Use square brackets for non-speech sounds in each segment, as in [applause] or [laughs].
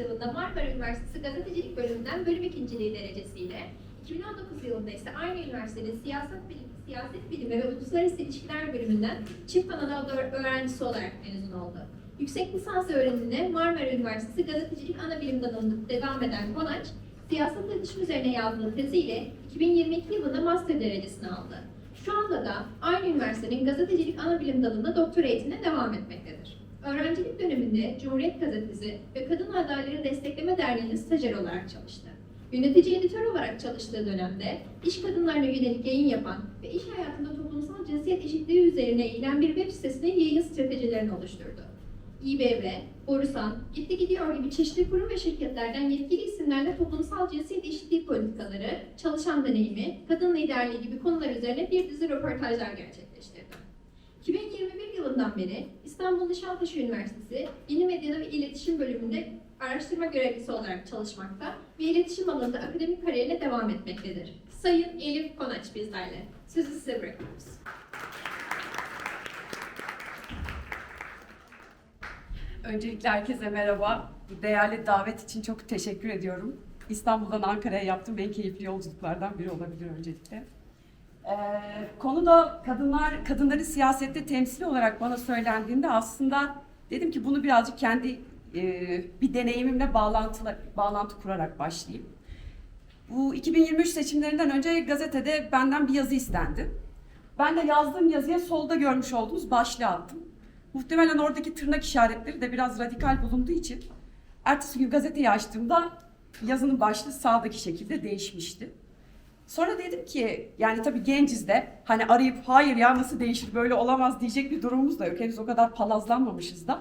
yarışmacımız 2018 yılında Marmara Üniversitesi Gazetecilik Bölümünden bölüm ikinciliği derecesiyle, 2019 yılında ise aynı üniversitenin siyaset bilimi, siyaset bilimi ve uluslararası ilişkiler bölümünden çift Anadolu öğrencisi olarak mezun oldu. Yüksek lisans öğrenimine Marmara Üniversitesi Gazetecilik Anabilim Dalı'nda devam eden Konaç, siyaset iletişim üzerine yazdığı teziyle 2022 yılında master derecesini aldı. Şu anda da aynı üniversitenin gazetecilik anabilim dalında doktora eğitimine devam etmektedir. Öğrencilik döneminde Cumhuriyet Gazetesi ve Kadın Adayları Destekleme Derneği'nde stajyer olarak çalıştı. Yönetici editör olarak çalıştığı dönemde iş kadınlarına yönelik yayın yapan ve iş hayatında toplumsal cinsiyet eşitliği üzerine eğilen bir web sitesinin yayın stratejilerini oluşturdu. İBB, Borusan, Gitti Gidiyor gibi çeşitli kurum ve şirketlerden yetkili isimlerle toplumsal cinsiyet eşitliği politikaları, çalışan deneyimi, kadın liderliği gibi konular üzerine bir dizi röportajlar gerçekleştirdi. 2021 yılından beri İstanbul Nişantaşı Üniversitesi Yeni Medya ve İletişim Bölümünde araştırma görevlisi olarak çalışmakta ve iletişim alanında akademik kariyerine devam etmektedir. Sayın Elif Konaç bizlerle. Sözü size bırakıyoruz. Öncelikle herkese merhaba. Değerli davet için çok teşekkür ediyorum. İstanbul'dan Ankara'ya yaptığım en keyifli yolculuklardan biri olabilir öncelikle. Ee, konu da kadınlar, kadınları siyasette temsili olarak bana söylendiğinde aslında dedim ki bunu birazcık kendi e, bir deneyimimle bağlantılı, bağlantı kurarak başlayayım. Bu 2023 seçimlerinden önce gazetede benden bir yazı istendi. Ben de yazdığım yazıya solda görmüş olduğunuz başlığı attım. Muhtemelen oradaki tırnak işaretleri de biraz radikal bulunduğu için ertesi gün gazeteyi açtığımda yazının başlığı sağdaki şekilde değişmişti. Sonra dedim ki yani tabii genciz de hani arayıp hayır ya nasıl değişir böyle olamaz diyecek bir durumumuz da yok. Henüz o kadar palazlanmamışız da.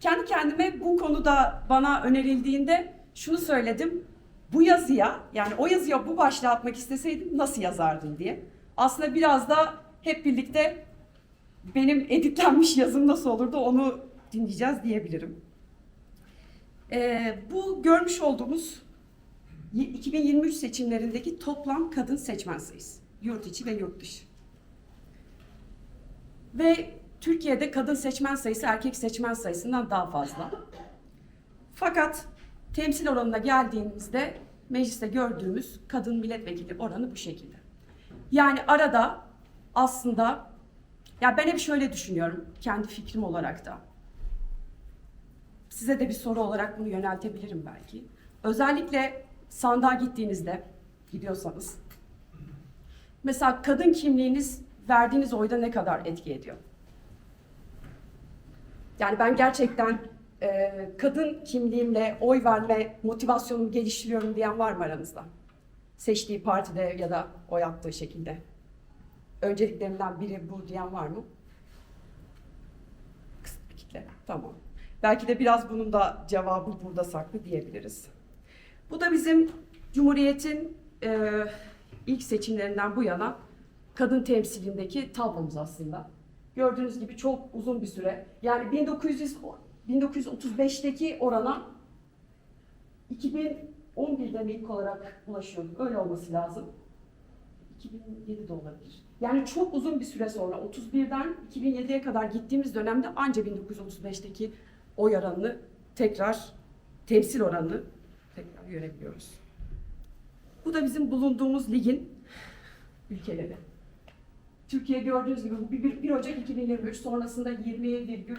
Kendi kendime bu konuda bana önerildiğinde şunu söyledim. Bu yazıya yani o yazıya bu başlığı atmak isteseydim nasıl yazardım diye. Aslında biraz da hep birlikte benim editlenmiş yazım nasıl olurdu onu dinleyeceğiz diyebilirim. Ee, bu görmüş olduğumuz 2023 seçimlerindeki toplam kadın seçmen sayısı. Yurt içi ve yurt dışı. Ve Türkiye'de kadın seçmen sayısı erkek seçmen sayısından daha fazla. Fakat temsil oranına geldiğimizde mecliste gördüğümüz kadın milletvekili oranı bu şekilde. Yani arada aslında ya ben hep şöyle düşünüyorum kendi fikrim olarak da. Size de bir soru olarak bunu yöneltebilirim belki. Özellikle sandığa gittiğinizde gidiyorsanız mesela kadın kimliğiniz verdiğiniz oyda ne kadar etki ediyor? Yani ben gerçekten e, kadın kimliğimle oy verme motivasyonumu geliştiriyorum diyen var mı aranızda? Seçtiği partide ya da oy attığı şekilde. Önceliklerimden biri bu diyen var mı? Kısıtlı bir kitle. Tamam. Belki de biraz bunun da cevabı burada saklı diyebiliriz. Bu da bizim Cumhuriyet'in e, ilk seçimlerinden bu yana kadın temsilindeki tablomuz aslında. Gördüğünüz gibi çok uzun bir süre. Yani 1900 1935'teki orana 2011'de mi ilk olarak ulaşıyorduk? Öyle olması lazım. 2007'de olabilir. Yani çok uzun bir süre sonra 31'den 2007'ye kadar gittiğimiz dönemde anca 1935'teki oy oranını tekrar temsil oranını tekrar görebiliyoruz. Bu da bizim bulunduğumuz ligin ülkeleri. Türkiye gördüğünüz gibi 1, 1 Ocak 2023 sonrasında 20 virgül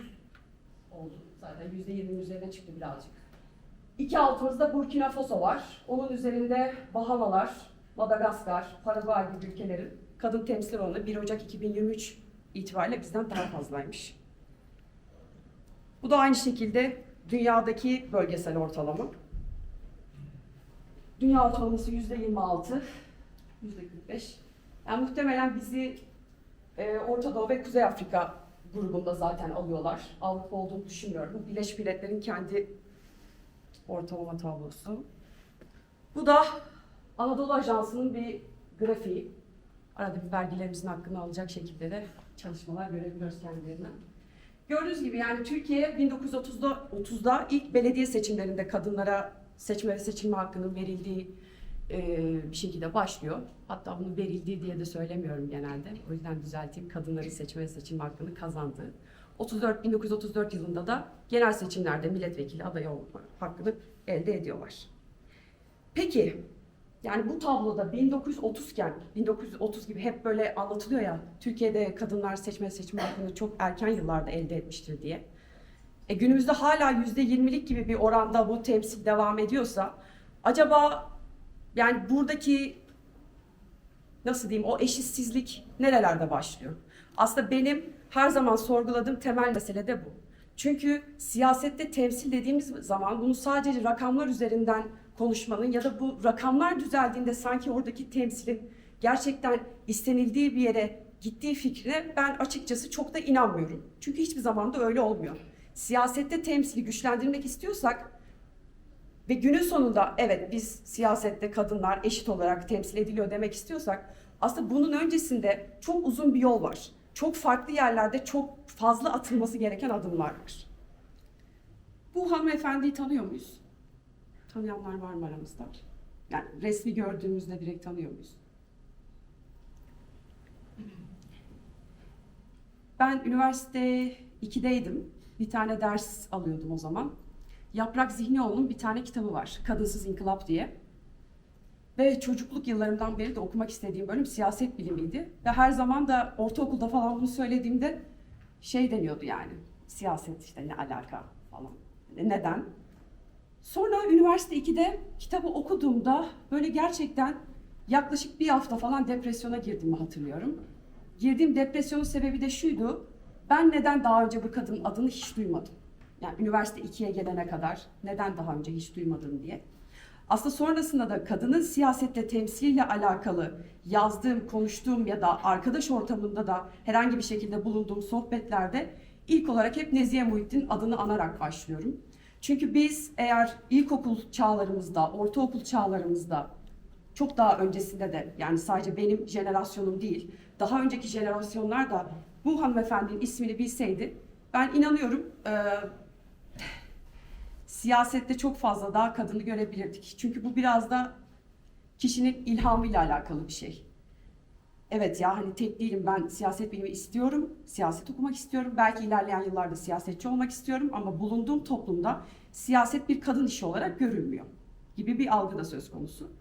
oldu. Zaten %20'nin üzerine çıktı birazcık. İki altımızda Burkina Faso var. Onun üzerinde Bahamalar, Madagaskar, Paraguay gibi ülkelerin kadın temsil oranı 1 Ocak 2023 itibariyle bizden daha fazlaymış. Bu da aynı şekilde dünyadaki bölgesel ortalama. Dünya ortalaması yüzde 26, yüzde 45. Yani muhtemelen bizi e, Orta Doğu ve Kuzey Afrika grubunda zaten alıyorlar. Avrupa olduğunu düşünmüyorum. Birleşmiş Milletler'in kendi ortalama tablosu. Bu da Anadolu Ajansı'nın bir grafiği. Arada bir vergilerimizin hakkını alacak şekilde de çalışmalar görebiliyoruz kendilerinden. Gördüğünüz gibi yani Türkiye 1930'da 30'da ilk belediye seçimlerinde kadınlara seçme ve seçilme hakkının verildiği e, bir şekilde başlıyor. Hatta bunun verildiği diye de söylemiyorum genelde. O yüzden düzelteyim. Kadınların seçme ve seçilme hakkını kazandığı. 34 1934 yılında da genel seçimlerde milletvekili adayı olma hakkını elde ediyorlar. Peki yani bu tabloda 1930 iken 1930 gibi hep böyle anlatılıyor ya Türkiye'de kadınlar seçme seçme hakkını çok erken yıllarda elde etmiştir diye. E günümüzde hala %20'lik gibi bir oranda bu temsil devam ediyorsa acaba yani buradaki nasıl diyeyim o eşitsizlik nerelerde başlıyor? Aslında benim her zaman sorguladığım temel mesele de bu. Çünkü siyasette temsil dediğimiz zaman bunu sadece rakamlar üzerinden konuşmanın ya da bu rakamlar düzeldiğinde sanki oradaki temsilin gerçekten istenildiği bir yere gittiği fikrine ben açıkçası çok da inanmıyorum. Çünkü hiçbir zaman da öyle olmuyor. Siyasette temsili güçlendirmek istiyorsak ve günün sonunda evet biz siyasette kadınlar eşit olarak temsil ediliyor demek istiyorsak aslında bunun öncesinde çok uzun bir yol var. Çok farklı yerlerde çok fazla atılması gereken adımlar var. Bu hanımefendiyi tanıyor muyuz? Tanıyanlar var mı aramızda? Yani resmi gördüğümüzde direkt tanıyor muyuz? Ben üniversite 2'deydim. Bir tane ders alıyordum o zaman. Yaprak Zihnioğlu'nun bir tane kitabı var. Kadınsız İnkılap diye. Ve çocukluk yıllarımdan beri de okumak istediğim bölüm siyaset bilimiydi. Ve her zaman da ortaokulda falan bunu söylediğimde şey deniyordu yani. Siyaset işte ne alaka falan. Neden? Sonra üniversite 2'de kitabı okuduğumda böyle gerçekten yaklaşık bir hafta falan depresyona girdiğimi hatırlıyorum. Girdiğim depresyonun sebebi de şuydu. Ben neden daha önce bu kadının adını hiç duymadım? Yani üniversite 2'ye gelene kadar neden daha önce hiç duymadım diye. Aslında sonrasında da kadının siyasette temsiliyle alakalı yazdığım, konuştuğum ya da arkadaş ortamında da herhangi bir şekilde bulunduğum sohbetlerde ilk olarak hep Nezihe Muhittin adını anarak başlıyorum. Çünkü biz eğer ilkokul çağlarımızda, ortaokul çağlarımızda çok daha öncesinde de yani sadece benim jenerasyonum değil, daha önceki jenerasyonlar da bu hanımefendinin ismini bilseydi ben inanıyorum eee, siyasette çok fazla daha kadını görebilirdik. Çünkü bu biraz da kişinin ilhamıyla alakalı bir şey. Evet ya hani tek değilim ben siyaset bilimi istiyorum, siyaset okumak istiyorum. Belki ilerleyen yıllarda siyasetçi olmak istiyorum ama bulunduğum toplumda siyaset bir kadın işi olarak görülmüyor gibi bir algı da söz konusu.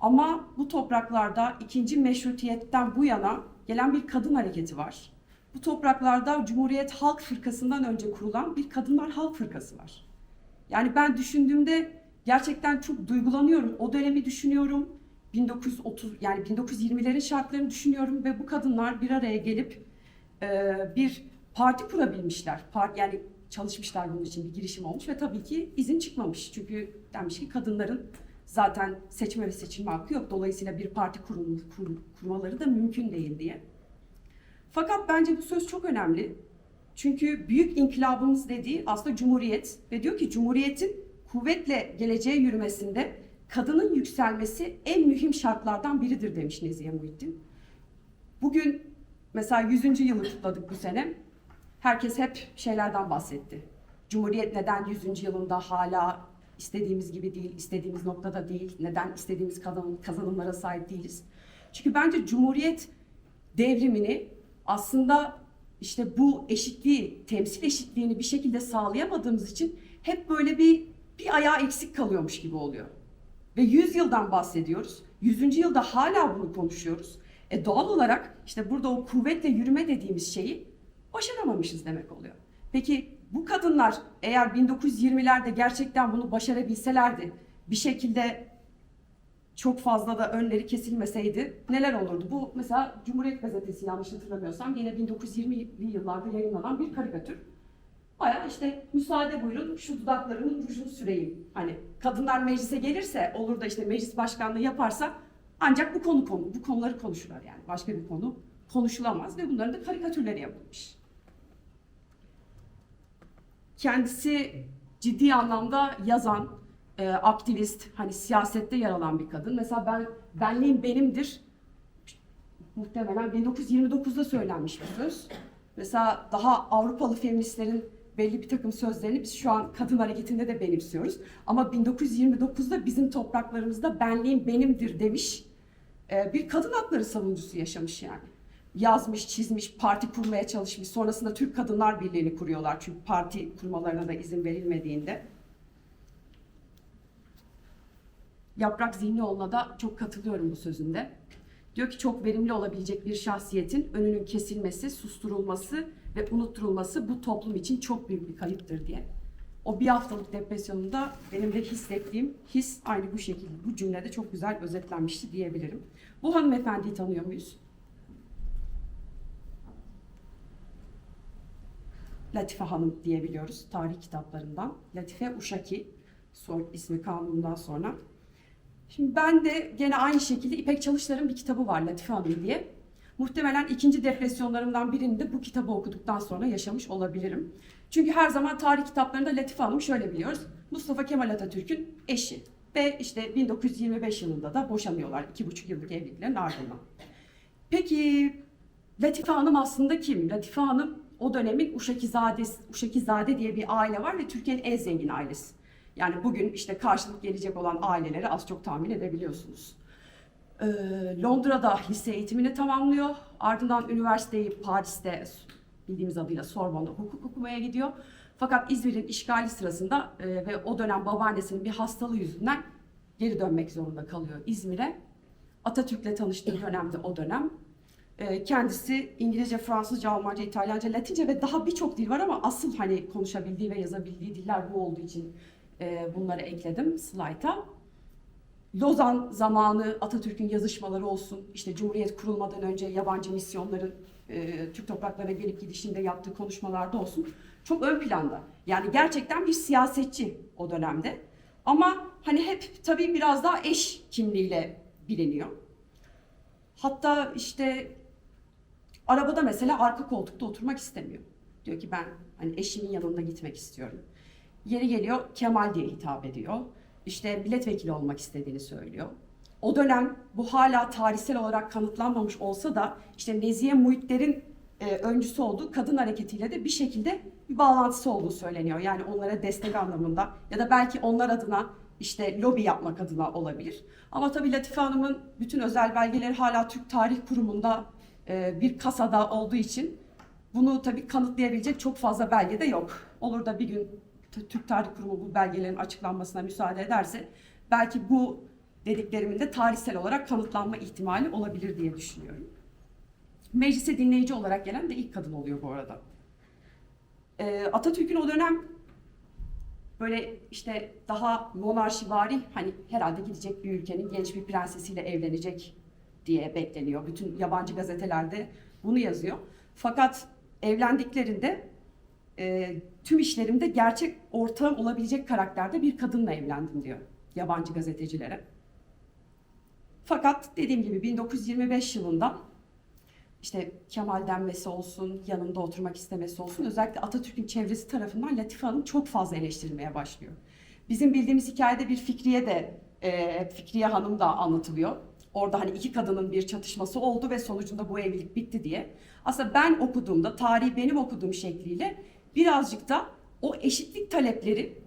Ama bu topraklarda ikinci meşrutiyetten bu yana gelen bir kadın hareketi var. Bu topraklarda Cumhuriyet Halk Fırkası'ndan önce kurulan bir Kadınlar Halk Fırkası var. Yani ben düşündüğümde gerçekten çok duygulanıyorum. O dönemi düşünüyorum. 1930 yani 1920'lerin şartlarını düşünüyorum ve bu kadınlar bir araya gelip e, bir parti kurabilmişler. Part, yani çalışmışlar bunun için bir girişim olmuş ve tabii ki izin çıkmamış. Çünkü demiş ki kadınların zaten seçme ve seçilme hakkı yok. Dolayısıyla bir parti kurum, kur- kurmaları da mümkün değil diye. Fakat bence bu söz çok önemli. Çünkü büyük inkılabımız dediği aslında cumhuriyet ve diyor ki cumhuriyetin kuvvetle geleceğe yürümesinde kadının yükselmesi en mühim şartlardan biridir demiş Nezihe Muhittin. Bugün mesela 100. yılı kutladık bu sene. Herkes hep şeylerden bahsetti. Cumhuriyet neden 100. yılında hala istediğimiz gibi değil, istediğimiz noktada değil, neden istediğimiz kazanım- kazanımlara sahip değiliz. Çünkü bence Cumhuriyet devrimini aslında işte bu eşitliği, temsil eşitliğini bir şekilde sağlayamadığımız için hep böyle bir bir ayağı eksik kalıyormuş gibi oluyor. Ve 100 yıldan bahsediyoruz. 100. yılda hala bunu konuşuyoruz. E doğal olarak işte burada o kuvvetle yürüme dediğimiz şeyi başaramamışız demek oluyor. Peki bu kadınlar eğer 1920'lerde gerçekten bunu başarabilselerdi, bir şekilde çok fazla da önleri kesilmeseydi neler olurdu? Bu mesela Cumhuriyet Gazetesi yanlış hatırlamıyorsam yine 1920'li yıllarda yayınlanan bir karikatür. Baya işte müsaade buyurun şu dudaklarımın rujunu süreyim. Hani kadınlar meclise gelirse olur da işte meclis başkanlığı yaparsa ancak bu konu konu bu konuları konuşurlar yani. Başka bir konu konuşulamaz ve bunların da karikatürleri yapılmış. Kendisi ciddi anlamda yazan, e, aktivist, hani siyasette yer alan bir kadın. Mesela ben benliğim benimdir. Muhtemelen 1929'da söylenmiş bir söz. Mesela daha Avrupalı feministlerin belli bir takım sözlerini biz şu an kadın hareketinde de benimsiyoruz. Ama 1929'da bizim topraklarımızda benliğim benimdir demiş e, bir kadın hakları savunucusu yaşamış yani. yazmış, çizmiş, parti kurmaya çalışmış. Sonrasında Türk Kadınlar Birliği'ni kuruyorlar. Çünkü parti kurmalarına da izin verilmediğinde. Yaprak Zihnioğlu'na da çok katılıyorum bu sözünde. Diyor ki çok verimli olabilecek bir şahsiyetin önünün kesilmesi, susturulması ve unutturulması bu toplum için çok büyük bir kayıptır diye. O bir haftalık depresyonunda benim de hissettiğim his aynı bu şekilde. Bu cümlede çok güzel özetlenmişti diyebilirim. Bu hanımefendiyi tanıyor muyuz? Latife Hanım diyebiliyoruz tarih kitaplarından. Latife Uşaki soy ismi kanunundan sonra. Şimdi ben de gene aynı şekilde İpek Çalışlar'ın bir kitabı var Latife Hanım diye. Muhtemelen ikinci depresyonlarımdan birini de bu kitabı okuduktan sonra yaşamış olabilirim. Çünkü her zaman tarih kitaplarında Latife Hanım şöyle biliyoruz. Mustafa Kemal Atatürk'ün eşi. Ve işte 1925 yılında da boşanıyorlar. iki buçuk yıllık evliliklerin ardından. Peki Latife Hanım aslında kim? Latife Hanım o dönemin Uşakizade, Uşakizade diye bir aile var ve Türkiye'nin en zengin ailesi. Yani bugün işte karşılık gelecek olan aileleri az çok tahmin edebiliyorsunuz. Ee, Londra'da lise eğitimini tamamlıyor. Ardından üniversiteyi Paris'te bildiğimiz adıyla Sorbonne'da hukuk okumaya gidiyor. Fakat İzmir'in işgali sırasında e, ve o dönem babaannesinin bir hastalığı yüzünden geri dönmek zorunda kalıyor İzmir'e. Atatürk'le tanıştığı dönemde o dönem. E, kendisi İngilizce, Fransızca, Almanca, İtalyanca, Latince ve daha birçok dil var ama asıl hani konuşabildiği ve yazabildiği diller bu olduğu için e, bunları ekledim slayta. Lozan zamanı Atatürk'ün yazışmaları olsun, işte Cumhuriyet kurulmadan önce yabancı misyonların e, Türk topraklarına gelip gidişinde yaptığı konuşmalarda olsun çok ön planda. Yani gerçekten bir siyasetçi o dönemde. Ama hani hep tabii biraz daha eş kimliğiyle biliniyor. Hatta işte arabada mesela arka koltukta oturmak istemiyor. Diyor ki ben hani eşimin yanında gitmek istiyorum. Yeri geliyor Kemal diye hitap ediyor. İşte milletvekili olmak istediğini söylüyor. O dönem bu hala tarihsel olarak kanıtlanmamış olsa da işte Nezihe Muhitler'in e, öncüsü olduğu kadın hareketiyle de bir şekilde bir bağlantısı olduğu söyleniyor. Yani onlara destek anlamında ya da belki onlar adına işte lobi yapmak adına olabilir. Ama tabii Latife Hanım'ın bütün özel belgeleri hala Türk Tarih Kurumu'nda e, bir kasada olduğu için bunu tabii kanıtlayabilecek çok fazla belge de yok. Olur da bir gün Türk Tarih Kurumu bu belgelerin açıklanmasına müsaade ederse belki bu dediklerimin de tarihsel olarak kanıtlanma ihtimali olabilir diye düşünüyorum. Meclise dinleyici olarak gelen de ilk kadın oluyor bu arada. Ee, Atatürk'ün o dönem böyle işte daha monarşivari hani herhalde gidecek bir ülkenin genç bir prensesiyle evlenecek diye bekleniyor. Bütün yabancı gazetelerde bunu yazıyor. Fakat evlendiklerinde e, tüm işlerimde gerçek ortağım olabilecek karakterde bir kadınla evlendim diyor yabancı gazetecilere. Fakat dediğim gibi 1925 yılında işte Kemal denmesi olsun, yanında oturmak istemesi olsun özellikle Atatürk'ün çevresi tarafından Latife Hanım çok fazla eleştirilmeye başlıyor. Bizim bildiğimiz hikayede bir Fikriye de e, Fikriye Hanım da anlatılıyor. Orada hani iki kadının bir çatışması oldu ve sonucunda bu evlilik bitti diye. Aslında ben okuduğumda, tarihi benim okuduğum şekliyle birazcık da o eşitlik talepleri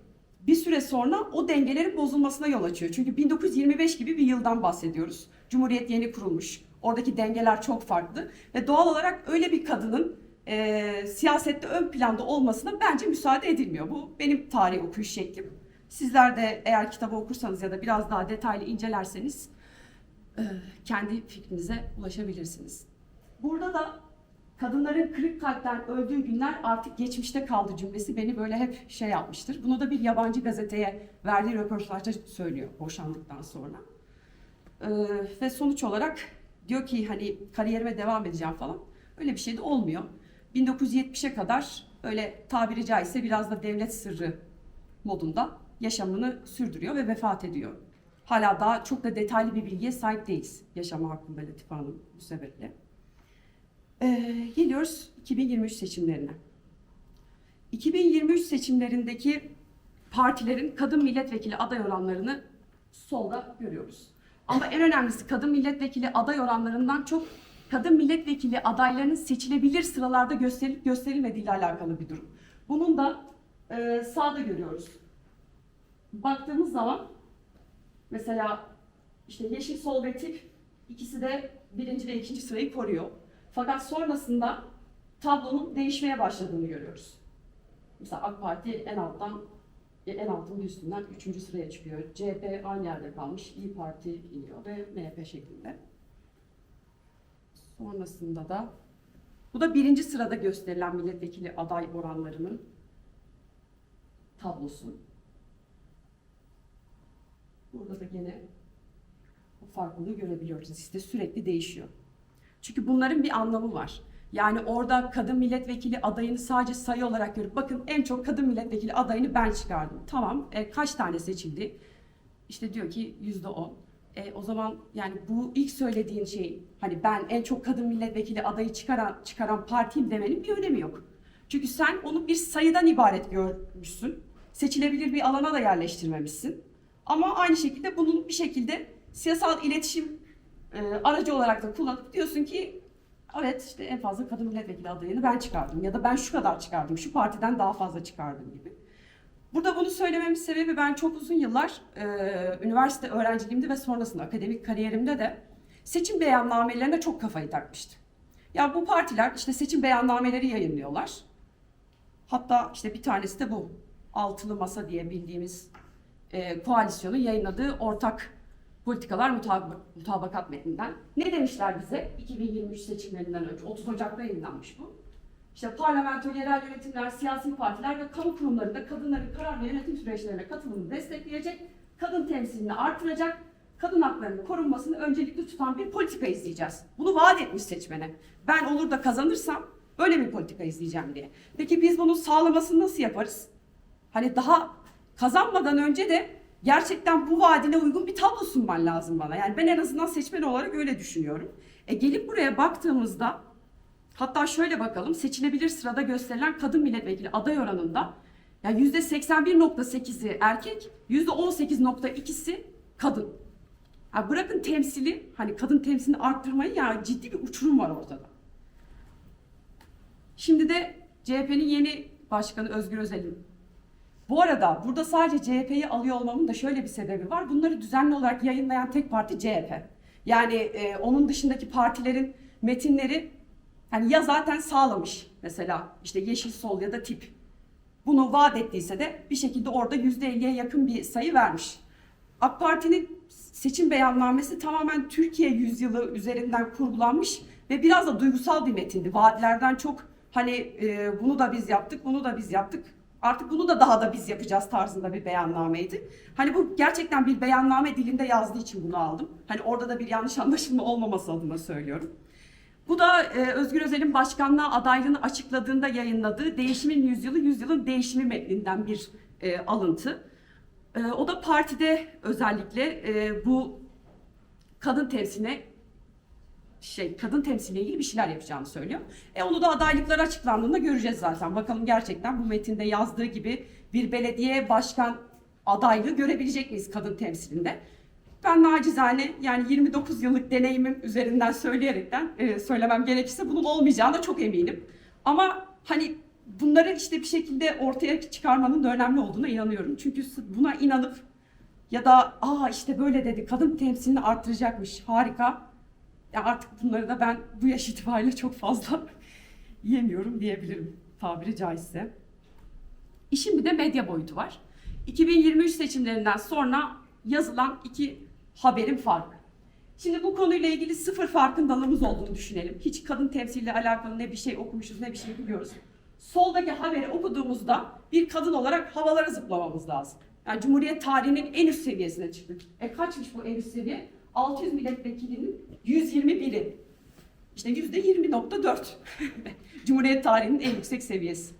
bir süre sonra o dengelerin bozulmasına yol açıyor. Çünkü 1925 gibi bir yıldan bahsediyoruz. Cumhuriyet yeni kurulmuş. Oradaki dengeler çok farklı ve doğal olarak öyle bir kadının e, siyasette ön planda olmasına bence müsaade edilmiyor. Bu benim tarih okuyuş şeklim. Sizler de eğer kitabı okursanız ya da biraz daha detaylı incelerseniz e, kendi fikrinize ulaşabilirsiniz. Burada da kadınların kırık kalpten öldüğü günler artık geçmişte kaldı cümlesi beni böyle hep şey yapmıştır. Bunu da bir yabancı gazeteye verdiği röportajda söylüyor boşandıktan sonra. Ee, ve sonuç olarak diyor ki hani kariyerime devam edeceğim falan. Öyle bir şey de olmuyor. 1970'e kadar öyle tabiri caizse biraz da devlet sırrı modunda yaşamını sürdürüyor ve vefat ediyor. Hala daha çok da detaylı bir bilgiye sahip değiliz yaşamı hakkında Latife Hanım bu sebeple. Ee, geliyoruz 2023 seçimlerine. 2023 seçimlerindeki partilerin kadın milletvekili aday oranlarını solda görüyoruz. Ama en önemlisi kadın milletvekili aday oranlarından çok kadın milletvekili adaylarının seçilebilir sıralarda gösterilip gösterilmediği ile alakalı bir durum. Bunun da e, sağda görüyoruz. Baktığımız zaman mesela işte Yeşil Sol ve Tip ikisi de birinci ve ikinci sırayı koruyor. Fakat sonrasında tablonun değişmeye başladığını görüyoruz. Mesela AK Parti en alttan en altın üstünden üçüncü sıraya çıkıyor. CHP aynı yerde kalmış. İyi Parti iniyor ve MHP şeklinde. Sonrasında da bu da birinci sırada gösterilen milletvekili aday oranlarının tablosu. Burada da gene farklılığı görebiliyoruz. Liste sürekli değişiyor. Çünkü bunların bir anlamı var. Yani orada kadın milletvekili adayını sadece sayı olarak görüp bakın en çok kadın milletvekili adayını ben çıkardım. Tamam e, kaç tane seçildi? İşte diyor ki yüzde on. E, o zaman yani bu ilk söylediğin şey hani ben en çok kadın milletvekili adayı çıkaran çıkaran partiyim demenin bir önemi yok. Çünkü sen onu bir sayıdan ibaret görmüşsün. Seçilebilir bir alana da yerleştirmemişsin. Ama aynı şekilde bunun bir şekilde siyasal iletişim e, aracı olarak da kullanıp diyorsun ki evet işte en fazla kadın milletvekili adayını ben çıkardım ya da ben şu kadar çıkardım, şu partiden daha fazla çıkardım gibi. Burada bunu söylememin sebebi ben çok uzun yıllar e, üniversite öğrenciliğimde ve sonrasında akademik kariyerimde de seçim beyannamelerine çok kafayı takmıştım. Ya bu partiler işte seçim beyannameleri yayınlıyorlar. Hatta işte bir tanesi de bu. Altılı Masa diye bildiğimiz e, koalisyonun yayınladığı ortak politikalar mutab- mutabakat metninden. Ne demişler bize 2023 seçimlerinden önce? 30 Ocak'ta yayınlanmış bu. İşte parlamento, yerel yönetimler, siyasi partiler ve kamu kurumlarında kadınların karar ve yönetim süreçlerine katılımını destekleyecek, kadın temsilini artıracak, kadın haklarının korunmasını öncelikli tutan bir politika izleyeceğiz. Bunu vaat etmiş seçmene. Ben olur da kazanırsam böyle bir politika izleyeceğim diye. Peki biz bunu sağlamasını nasıl yaparız? Hani daha kazanmadan önce de gerçekten bu vaadine uygun bir tablo sunman lazım bana. Yani ben en azından seçmen olarak öyle düşünüyorum. E gelip buraya baktığımızda hatta şöyle bakalım seçilebilir sırada gösterilen kadın milletvekili aday oranında yani %81.8'i erkek, %18.2'si kadın. Ha bırakın temsili, hani kadın temsilini arttırmayı ya ciddi bir uçurum var ortada. Şimdi de CHP'nin yeni başkanı Özgür Özel'in bu arada burada sadece CHP'yi alıyor olmamın da şöyle bir sebebi var. Bunları düzenli olarak yayınlayan tek parti CHP. Yani e, onun dışındaki partilerin metinleri hani ya zaten sağlamış mesela işte Yeşil Sol ya da Tip. Bunu vaat ettiyse de bir şekilde orada %50'ye yakın bir sayı vermiş. AK Parti'nin seçim beyannamesi tamamen Türkiye yüzyılı üzerinden kurgulanmış ve biraz da duygusal bir metindi. Vaatlerden çok hani e, bunu da biz yaptık, bunu da biz yaptık artık bunu da daha da biz yapacağız tarzında bir beyannameydi. Hani bu gerçekten bir beyanname dilinde yazdığı için bunu aldım. Hani orada da bir yanlış anlaşılma olmaması adına söylüyorum. Bu da e, Özgür Özel'in başkanlığa adaylığını açıkladığında yayınladığı Değişimin Yüzyılı, Yüzyılın Değişimi metninden bir e, alıntı. E, o da partide özellikle e, bu kadın temsiline şey kadın temsiliyle ilgili bir şeyler yapacağını söylüyor. E onu da adaylıkları açıklandığında göreceğiz zaten. Bakalım gerçekten bu metinde yazdığı gibi bir belediye başkan adaylığı görebilecek miyiz kadın temsilinde? Ben nacizane yani 29 yıllık deneyimim üzerinden söyleyerekten e, söylemem gerekirse bunun olmayacağına çok eminim. Ama hani bunları işte bir şekilde ortaya çıkarmanın da önemli olduğuna inanıyorum. Çünkü buna inanıp ya da aa işte böyle dedi kadın temsilini arttıracakmış harika ya artık bunları da ben bu yaş itibariyle çok fazla [laughs] yemiyorum diyebilirim tabiri caizse. İşin bir de medya boyutu var. 2023 seçimlerinden sonra yazılan iki haberin farkı. Şimdi bu konuyla ilgili sıfır farkındalığımız olduğunu düşünelim. Hiç kadın temsiliyle alakalı ne bir şey okumuşuz ne bir şey biliyoruz. Soldaki haberi okuduğumuzda bir kadın olarak havalara zıplamamız lazım. Yani Cumhuriyet tarihinin en üst seviyesine çıktık. E kaçmış bu en üst seviye? 600 milletvekilinin 121'i. İşte yüzde 20.4. [laughs] Cumhuriyet tarihinin en yüksek seviyesi.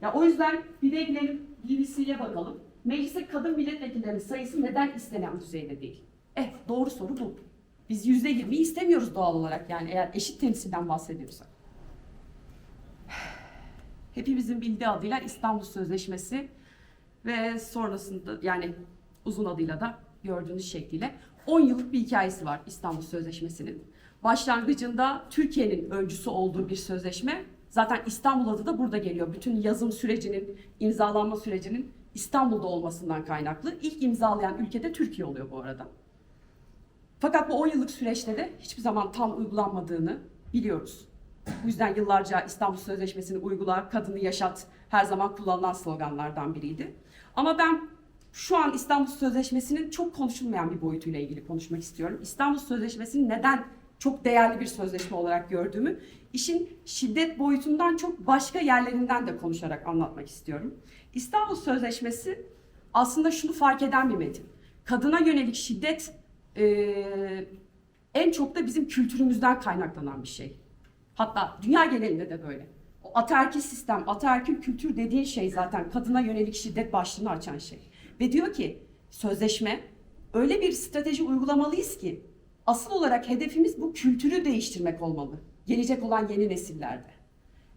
Ya o yüzden bir de gidelim BBC'ye bakalım. Meclise kadın milletvekillerinin sayısı neden istenen düzeyde değil? Evet doğru soru bu. Biz yüzde 20'yi istemiyoruz doğal olarak yani eğer eşit temsilden bahsediyorsak. [sighs] Hepimizin bildiği adıyla İstanbul Sözleşmesi ve sonrasında yani uzun adıyla da gördüğünüz şekliyle 10 yıllık bir hikayesi var İstanbul Sözleşmesi'nin. Başlangıcında Türkiye'nin öncüsü olduğu bir sözleşme. Zaten İstanbul adı da burada geliyor. Bütün yazım sürecinin, imzalanma sürecinin İstanbul'da olmasından kaynaklı. İlk imzalayan ülke de Türkiye oluyor bu arada. Fakat bu 10 yıllık süreçte de hiçbir zaman tam uygulanmadığını biliyoruz. Bu yüzden yıllarca İstanbul Sözleşmesi'ni uygula, kadını yaşat her zaman kullanılan sloganlardan biriydi. Ama ben şu an İstanbul Sözleşmesi'nin çok konuşulmayan bir boyutuyla ilgili konuşmak istiyorum. İstanbul Sözleşmesi'ni neden çok değerli bir sözleşme olarak gördüğümü, işin şiddet boyutundan çok başka yerlerinden de konuşarak anlatmak istiyorum. İstanbul Sözleşmesi aslında şunu fark eden bir metin. Kadına yönelik şiddet eee, en çok da bizim kültürümüzden kaynaklanan bir şey. Hatta dünya genelinde de böyle. O ataerkil sistem, ataerkil kültür dediğin şey zaten kadına yönelik şiddet başlığını açan şey. Ve diyor ki sözleşme öyle bir strateji uygulamalıyız ki asıl olarak hedefimiz bu kültürü değiştirmek olmalı. Gelecek olan yeni nesillerde.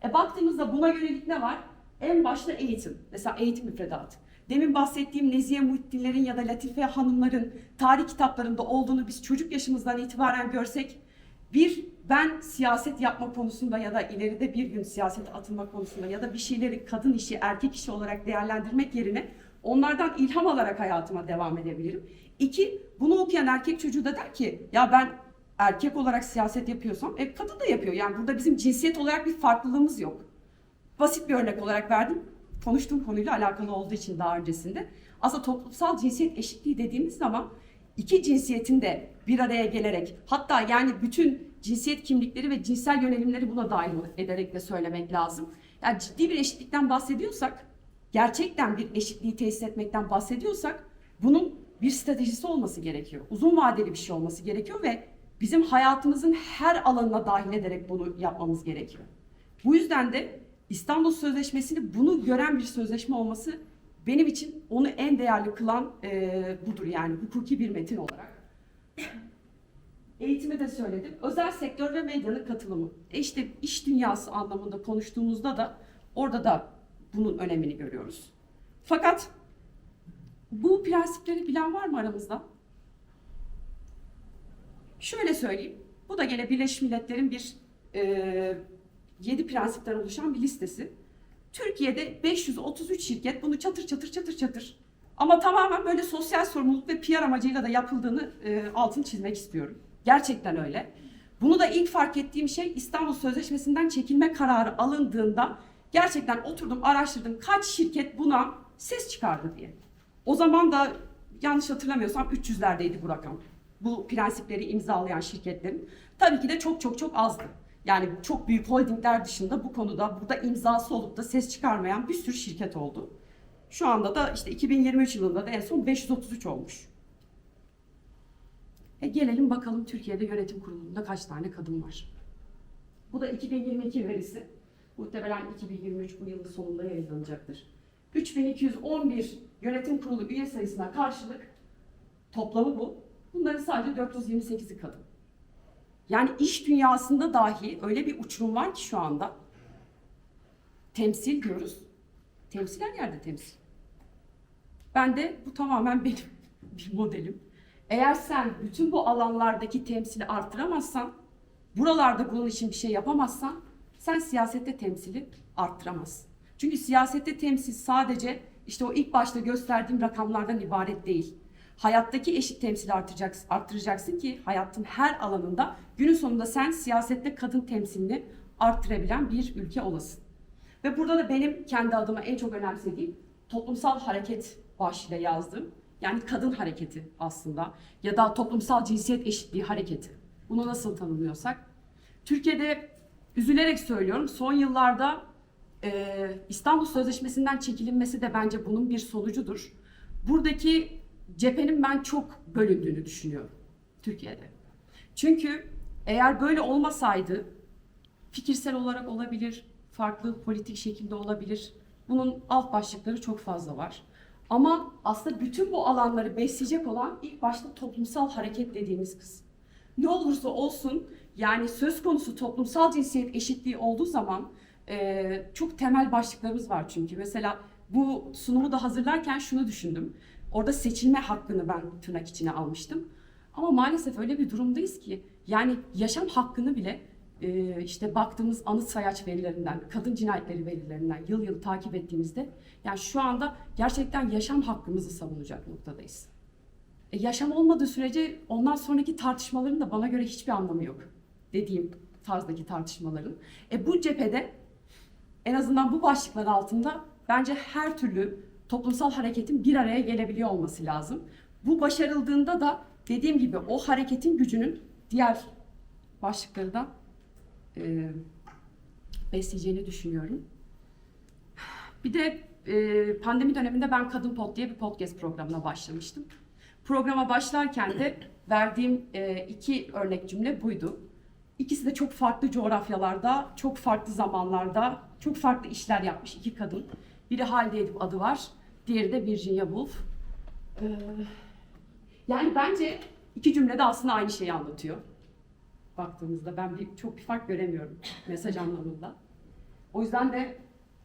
E baktığımızda buna yönelik ne var? En başta eğitim. Mesela eğitim müfredatı. Demin bahsettiğim Nezihe Muhittinlerin ya da Latife Hanımların tarih kitaplarında olduğunu biz çocuk yaşımızdan itibaren görsek bir ben siyaset yapma konusunda ya da ileride bir gün siyasete atılma konusunda ya da bir şeyleri kadın işi, erkek işi olarak değerlendirmek yerine onlardan ilham alarak hayatıma devam edebilirim. İki, bunu okuyan erkek çocuğu da der ki ya ben erkek olarak siyaset yapıyorsam e, kadın da yapıyor. Yani burada bizim cinsiyet olarak bir farklılığımız yok. Basit bir örnek olarak verdim. Konuştuğum konuyla alakalı olduğu için daha öncesinde. Aslında toplumsal cinsiyet eşitliği dediğimiz zaman iki cinsiyetin de bir araya gelerek hatta yani bütün cinsiyet kimlikleri ve cinsel yönelimleri buna dahil ederek de söylemek lazım. Yani ciddi bir eşitlikten bahsediyorsak, gerçekten bir eşitliği tesis etmekten bahsediyorsak bunun bir stratejisi olması gerekiyor. Uzun vadeli bir şey olması gerekiyor ve bizim hayatımızın her alanına dahil ederek bunu yapmamız gerekiyor. Bu yüzden de İstanbul Sözleşmesi'ni bunu gören bir sözleşme olması benim için onu en değerli kılan eee, budur yani hukuki bir metin olarak. Eğitimi de söyledim. Özel sektör ve medyanın katılımı. E işte iş dünyası anlamında konuştuğumuzda da orada da bunun önemini görüyoruz. Fakat bu prensipleri bilen var mı aramızda? Şöyle söyleyeyim. Bu da gene Birleşmiş Milletler'in bir e, 7 prensipten oluşan bir listesi. Türkiye'de 533 şirket bunu çatır çatır çatır çatır. Ama tamamen böyle sosyal sorumluluk ve PR amacıyla da yapıldığını e, altını çizmek istiyorum. Gerçekten öyle. Bunu da ilk fark ettiğim şey İstanbul Sözleşmesi'nden çekilme kararı alındığında gerçekten oturdum araştırdım kaç şirket buna ses çıkardı diye. O zaman da yanlış hatırlamıyorsam 300'lerdeydi bu rakam. Bu prensipleri imzalayan şirketlerin. Tabii ki de çok çok çok azdı. Yani çok büyük holdingler dışında bu konuda burada imzası olup da ses çıkarmayan bir sürü şirket oldu. Şu anda da işte 2023 yılında da en son 533 olmuş. E gelelim bakalım Türkiye'de yönetim kurulunda kaç tane kadın var? Bu da 2022 verisi. Muhtemelen 2023 bu yılın sonunda yayınlanacaktır. 3211 yönetim kurulu üye sayısına karşılık toplamı bu. Bunların sadece 428'i kadın. Yani iş dünyasında dahi öyle bir uçurum var ki şu anda. Temsil diyoruz. Temsil her yerde temsil. Ben de bu tamamen benim [laughs] bir modelim. Eğer sen bütün bu alanlardaki temsili arttıramazsan, buralarda bunun için bir şey yapamazsan, sen siyasette temsili arttıramazsın. Çünkü siyasette temsil sadece işte o ilk başta gösterdiğim rakamlardan ibaret değil. Hayattaki eşit temsili arttıracaksın, arttıracaksın ki hayatın her alanında günün sonunda sen siyasette kadın temsilini arttırabilen bir ülke olasın. Ve burada da benim kendi adıma en çok önemsediğim toplumsal hareket başlığıyla yazdığım yani kadın hareketi aslında ya da toplumsal cinsiyet eşitliği hareketi. Bunu nasıl tanımlıyorsak. Türkiye'de üzülerek söylüyorum son yıllarda e, İstanbul Sözleşmesi'nden çekilinmesi de bence bunun bir sonucudur. Buradaki cephenin ben çok bölündüğünü düşünüyorum Türkiye'de. Çünkü eğer böyle olmasaydı fikirsel olarak olabilir, farklı politik şekilde olabilir. Bunun alt başlıkları çok fazla var. Ama aslında bütün bu alanları besleyecek olan ilk başta toplumsal hareket dediğimiz kısım. Ne olursa olsun yani söz konusu toplumsal cinsiyet eşitliği olduğu zaman e, çok temel başlıklarımız var çünkü. Mesela bu sunumu da hazırlarken şunu düşündüm. Orada seçilme hakkını ben tırnak içine almıştım. Ama maalesef öyle bir durumdayız ki yani yaşam hakkını bile e, işte baktığımız anıt sayaç verilerinden, kadın cinayetleri verilerinden yıl yıl takip ettiğimizde yani şu anda gerçekten yaşam hakkımızı savunacak noktadayız. E, yaşam olmadığı sürece ondan sonraki tartışmaların da bana göre hiçbir anlamı yok dediğim tarzdaki tartışmaların. E bu cephede en azından bu başlıklar altında bence her türlü toplumsal hareketin bir araya gelebiliyor olması lazım. Bu başarıldığında da dediğim gibi o hareketin gücünün diğer başlıkları da e, besleyeceğini düşünüyorum. Bir de e, pandemi döneminde ben Kadın Pod diye bir podcast programına başlamıştım. Programa başlarken de verdiğim e, iki örnek cümle buydu. İkisi de çok farklı coğrafyalarda, çok farklı zamanlarda, çok farklı işler yapmış iki kadın. Biri Halide Edip adı var, diğeri de Virginia Woolf. Ee, yani bence iki cümle de aslında aynı şeyi anlatıyor. Baktığımızda ben bir, çok bir fark göremiyorum mesaj anlamında. O yüzden de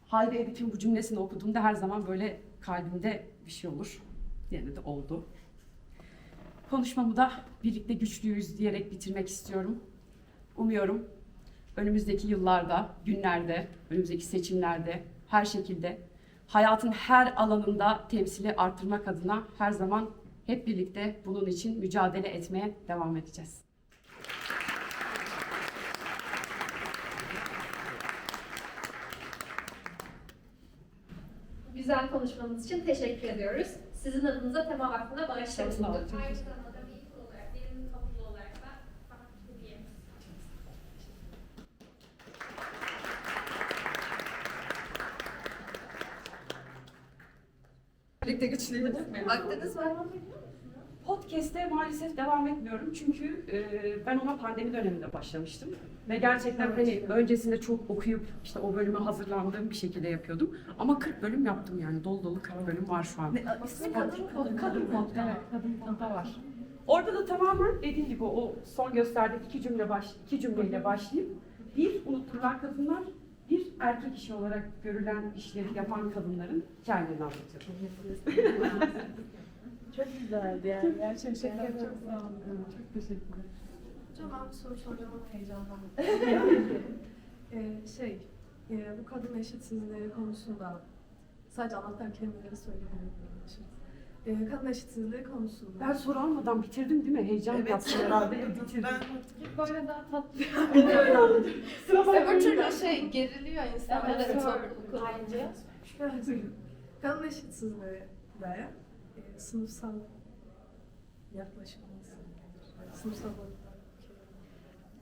Halide Edip'in bu cümlesini okuduğumda her zaman böyle kalbimde bir şey olur. Diğerinde de oldu. Konuşmamı da birlikte güçlüyüz diyerek bitirmek istiyorum. Umuyorum önümüzdeki yıllarda, günlerde, önümüzdeki seçimlerde her şekilde hayatın her alanında temsili arttırmak adına her zaman hep birlikte bunun için mücadele etmeye devam edeceğiz. Güzel konuşmanız için teşekkür ediyoruz. Sizin adınıza Tema Vakfı'na bağışta Çok sağ olun. bulunduk. Ayrıca zamanda bir ilk olarak, benim topluluğu olarak da farklı bir Birlikte güçlüyüz. Baktınız mı? Podcast'te maalesef devam etmiyorum çünkü e, ben ona pandemi döneminde başlamıştım. Ve gerçekten hani öncesinde çok okuyup işte o bölüme hazırlandığım bir şekilde yapıyordum. Ama 40 bölüm yaptım yani dolu dolu 40 bölüm var şu an. İsmi kadın kod. Kadın kod, evet, kadın kodda var. Orada da tamamen dediğim gibi o son gösterdiğim iki cümle baş, iki cümleyle başlayıp bir unutulan kadınlar, bir erkek işi olarak görülen işleri yapan kadınların hikayelerini anlatıyorum. [laughs] Çok güzeldi yani. Gerçekten çok sağ olun. Çok teşekkürler. Hocam ben bir soru soracağım ama heyecanlandım. [laughs] ee, şey, e, bu kadın eşitsizliği konusunda sadece anlatan kelimeleri söyleyebilirim. Ee, kadın eşitsizliği konusunda. Ben soru almadan bitirdim değil mi? Heyecan yaptım herhalde. Bitirdim. böyle daha tatlı. [laughs] Sıra Öbür türlü şey geriliyor insan. Evet, Evet, evet. Evet. kadın eşitsizliği ve e, sınıfsal yaklaşımımız. Sınıfsal.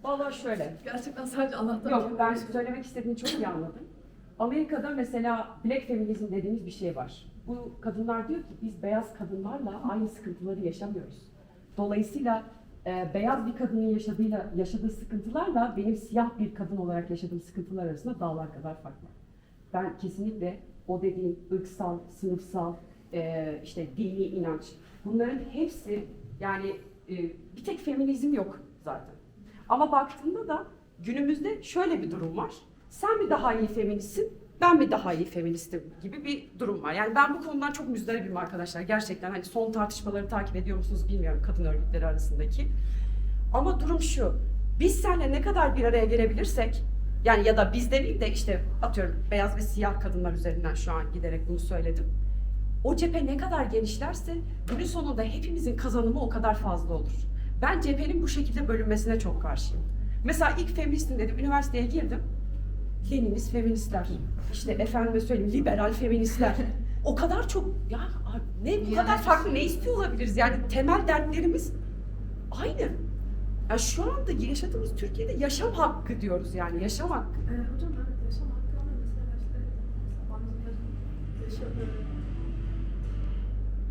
Valla şöyle. Gerçekten sadece anlatan Yok ben söylemek istediğini çok iyi anladım. Amerika'da mesela black feminizm dediğimiz bir şey var. Bu kadınlar diyor ki biz beyaz kadınlarla aynı sıkıntıları yaşamıyoruz. Dolayısıyla e, beyaz bir kadının yaşadığıyla yaşadığı sıkıntılarla benim siyah bir kadın olarak yaşadığım sıkıntılar arasında dağlar kadar fark var. Ben kesinlikle o dediğim ırksal, sınıfsal, e, işte dini inanç bunların hepsi yani e, bir tek feminizm yok zaten. Ama baktığında da günümüzde şöyle bir durum var. Sen mi daha iyi feministsin, ben mi daha iyi feministim gibi bir durum var. Yani ben bu konudan çok müzdaribim arkadaşlar. Gerçekten hani son tartışmaları takip ediyor musunuz bilmiyorum kadın örgütleri arasındaki. Ama durum şu. Biz seninle ne kadar bir araya gelebilirsek yani ya da biz demeyeyim de işte atıyorum beyaz ve siyah kadınlar üzerinden şu an giderek bunu söyledim. O cephe ne kadar genişlerse günün sonunda hepimizin kazanımı o kadar fazla olur. Ben cephenin bu şekilde bölünmesine çok karşıyım. Mesela ilk feministim dedim, üniversiteye girdim. Leninist feministler, işte efendime söyleyeyim liberal feministler. [laughs] O kadar çok, ya ne bu kadar farklı ne istiyor olabiliriz? Yani temel dertlerimiz aynı. Ya şu anda yaşadığımız Türkiye'de yaşam hakkı diyoruz yani, yaşam hakkı. Ee, hocam evet yaşam hakkı ama mesela işte Sabancıların yaşadığı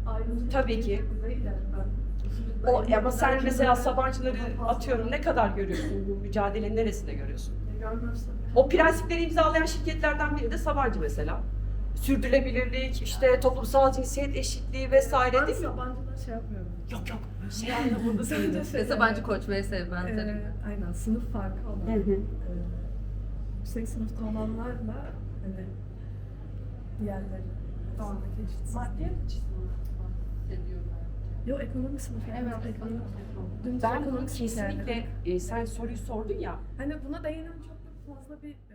ayrımcılık Tabii ki. yani. O, ama sen mesela Sabancıları atıyorum ne kadar görüyorsun bu mücadelenin neresinde görüyorsun? O prensipleri imzalayan şirketlerden biri de Sabancı mesela. Sürdürülebilirlik, işte toplumsal cinsiyet eşitliği vesaire Ben değil mi? Sabancı'da şey yapmıyorum. Yok yok. Şey anlamında Sadece şey, Sabancı Koç vs. benzeri. Ee, aynen sınıf farkı olan. Hı hı. e, yüksek sınıfta olanlarla hani diğerleri arasındaki eşitsizlik. Maddiyet Yok ekonomik sınıf. yani. Evet, ekonomik Dümdüz Ben ekonomik sınıf kesinlikle e, sen soruyu sordun ya. Hani buna değinen çok